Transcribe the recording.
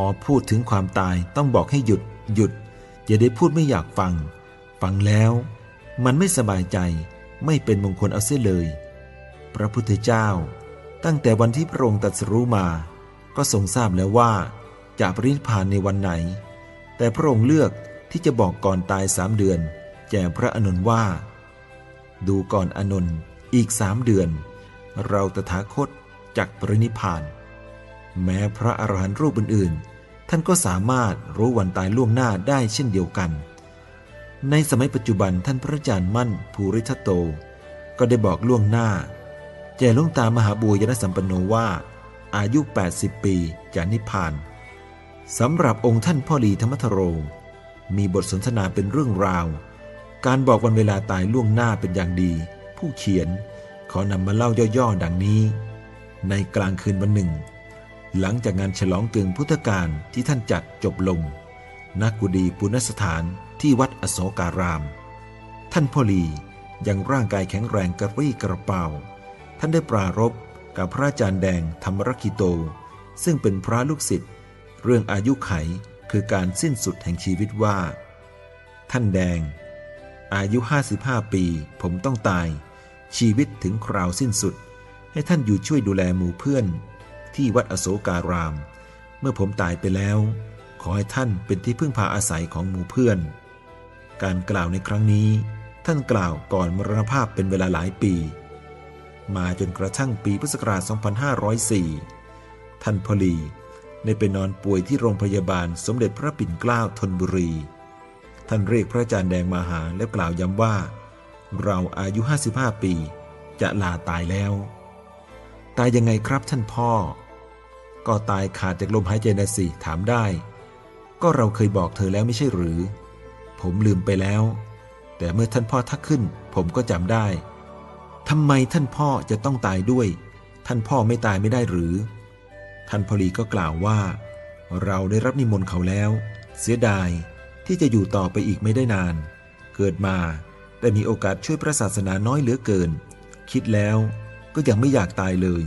อพูดถึงความตายต้องบอกให้หยุดหยุด อย่าได้พูดไม่อยากฟัง ฟังแล้ว มันไม่สบายใจไม่เป็นมงคลเอาเสียเลย พระพุทธเจ้า ตั้งแต่วันที่พระองค์ตรัสรู้มา ก็ทรงทราบแล้วว่าจะปรินิพพานในวันไหน แต่พระองค์เลือกที่จะบอกก่อนตายสามเดือน แก่พระอานนว่า ดูก่อนอานนอีกสามเดือน เราตถาคตจักปรินิพพาน แม้พระอรหันต์รูปอื่นๆ ท่านก็สามารถรู้วันตายล่วงหน้าได้เช่นเดียวกัน ในสมัยปัจจุบันท่านพระอาจารย์มั่นภูริทัตโต ก็ได้บอกล่วงหน้าแก่หลวงตามหาบุญยนสัมปันโนว่า อายุ 80 ปีจะนิพพานสำหรับองค์ท่านพ่อลีธรรมทโร มีบทสนทนาเป็นเรื่องราว การบอกวันเวลาตายล่วงหน้าเป็นอย่างดี ผู้เขียนขอนำมาเล่าย่อๆดังนี้ ในกลางคืนวันหนึ่ง หลังจากงานฉลองเกืองพุทธกาลที่ท่านจัดจบลงณกุดีปุณสถานที่วัดอโศการาม ท่านพ่อลียังร่างกายแข็งแรงกระปรี้กระเป๋า ท่านได้ปรารบกับพระอาจารย์แดงธรรมรคิโต ซึ่งเป็นพระลูกศิษย์เรื่องอายุไขคือการสิ้นสุดแห่งชีวิตว่า ท่านแดง อายุ 55 ปี ผมต้องตาย ชีวิตถึงคราวสิ้นสุด ให้ท่านอยู่ช่วยดูแลหมู่เพื่อน ที่วัดอโศการาม เมื่อผมตายไปแล้ว ขอให้ท่านเป็นที่พึ่งพาอาศัยของหมู่เพื่อน การกล่าวในครั้งนี้ ท่านกล่าวก่อนมรณภาพเป็นเวลาหลายปี มาจนกระทั่งปีพุทธศักราช 2504 ท่านพอลีได้ไปนอนป่วยที่โรงพยาบาลสมเด็จพระปิ่นเกล้าธนบุรี ท่านเรียกพระอาจารย์แดงมาหาแล้วกล่าวย้ำว่า เราอายุ 55 ปี จะลาตายแล้ว ตายยังไงครับท่านพ่อ ก็ตายขาดจากลมหายใจนะสิถามได้ ก็เราเคยบอกเธอแล้วไม่ใช่หรือ ผมลืมไปแล้ว แต่เมื่อท่านพ่อทักขึ้น ผมก็จำได้ทำไมท่านพ่อจะต้องตายด้วย ท่านพ่อไม่ตายไม่ได้หรือ ท่านพอลีก็กล่าวว่า เราได้รับนิมนต์เขาแล้ว เสียดายที่จะอยู่ต่อไปอีกไม่ได้นาน เกิดมาได้มีโอกาสช่วยพระศาสนาน้อยเหลือเกิน คิดแล้วก็ยังไม่อยากตายเลย